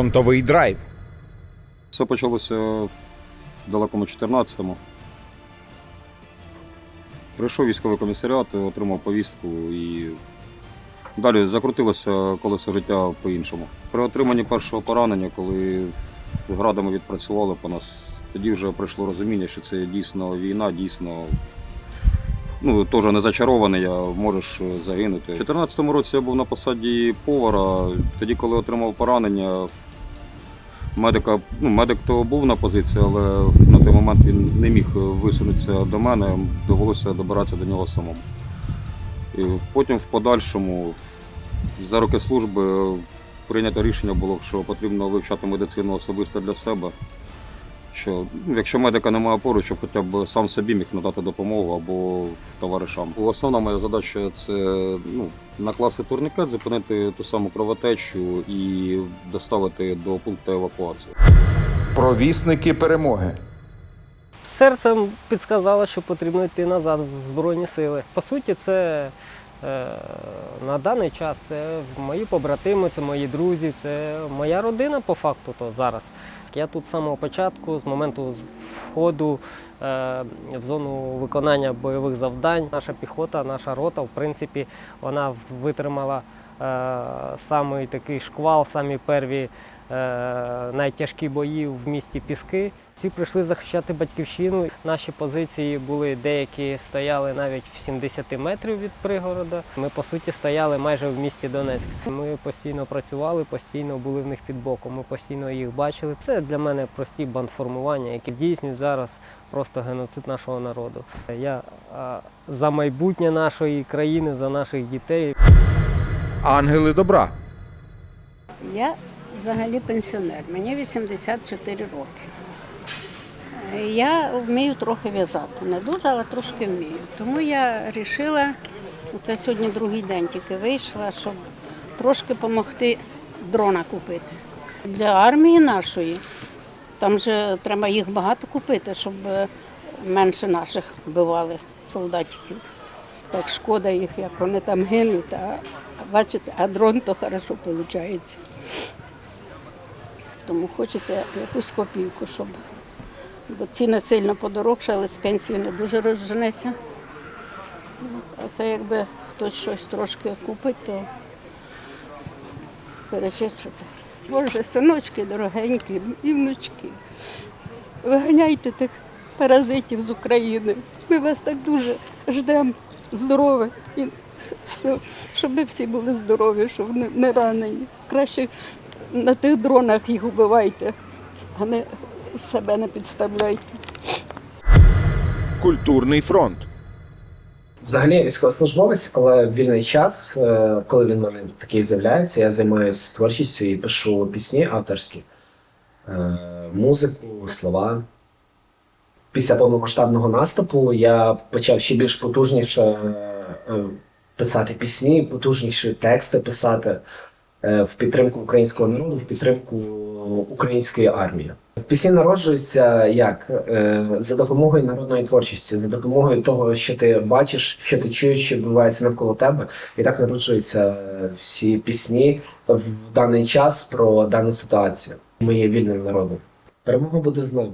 фронтовий драйв. Все почалося в далекому 14-му. Прийшов військовий комісаріат, отримав повістку і далі закрутилося колесо життя по-іншому. При отриманні першого поранення, коли градами відпрацювали по нас, тоді вже прийшло розуміння, що це дійсно війна, дійсно. Ну, теж не зачарований, а можеш загинути. У 2014 році я був на посаді повара. Тоді, коли отримав поранення, Медика, ну, медик то був на позиції, але на той момент він не міг висунутися до мене, довелося добиратися до нього самому. І потім в подальшому, за роки служби, прийнято рішення було, що потрібно вивчати медицину особисто для себе. Що ну, якщо медика немає поруч, щоб хоча б сам собі міг надати допомогу або товаришам. Основна моя задача це ну, накласти турнікет, зупинити ту саму кровотечу і доставити до пункту евакуації. Провісники перемоги. Серцем підсказало, що потрібно йти назад в Збройні сили. По суті, це е, на даний час це мої побратими, це мої друзі, це моя родина по факту то зараз. Я тут з самого початку, з моменту входу е, в зону виконання бойових завдань. Наша піхота, наша рота, в принципі, вона витримала е, самий такий шквал, самі перві найтяжкі бої в місті Піски. Всі прийшли захищати батьківщину. Наші позиції були деякі стояли навіть в 70 метрів від пригорода. Ми по суті стояли майже в місті Донецьк. Ми постійно працювали, постійно були в них під боком. Ми постійно їх бачили. Це для мене прості бандформування, які здійснюють зараз просто геноцид нашого народу. Я за майбутнє нашої країни, за наших дітей. Ангели добра. Я взагалі пенсіонер, мені 84 роки. Я вмію трохи в'язати. Не дуже, але трошки вмію. Тому я вирішила, це сьогодні другий день тільки вийшла, щоб трошки допомогти дрона купити. Для армії нашої там же треба їх багато купити, щоб е, менше наших вбивали солдатиків. Так шкода їх, як вони там гинуть. А бачите, а дрон то хорошо виходить. Тому хочеться якусь копійку, щоб бо ціни сильно подорожчали, з пенсії не дуже розженеться. А це якби хтось щось трошки купить, то перечислити. Боже, синочки дорогенькі і внучки. Виганяйте тих паразитів з України. Ми вас так дуже ждемо здорові. І щоб ми всі були здорові, щоб не ранені. Краще на тих дронах їх вбивайте, а не себе не підставляйте. Культурний фронт. Взагалі я військовослужбовець, але в вільний час, е, коли він в мене такий з'являється, я займаюся творчістю і пишу пісні авторські, е, музику, слова. Після повномасштабного наступу я почав ще більш потужніше е, писати пісні, потужніші тексти писати в підтримку українського народу, в підтримку української армії. Пісні народжуються як? Е, За допомогою народної творчості, за допомогою того, що ти бачиш, що ти чуєш, що відбувається навколо тебе. І так народжуються всі пісні в даний час про дану ситуацію. Ми є вільним народом. Перемога буде з нами.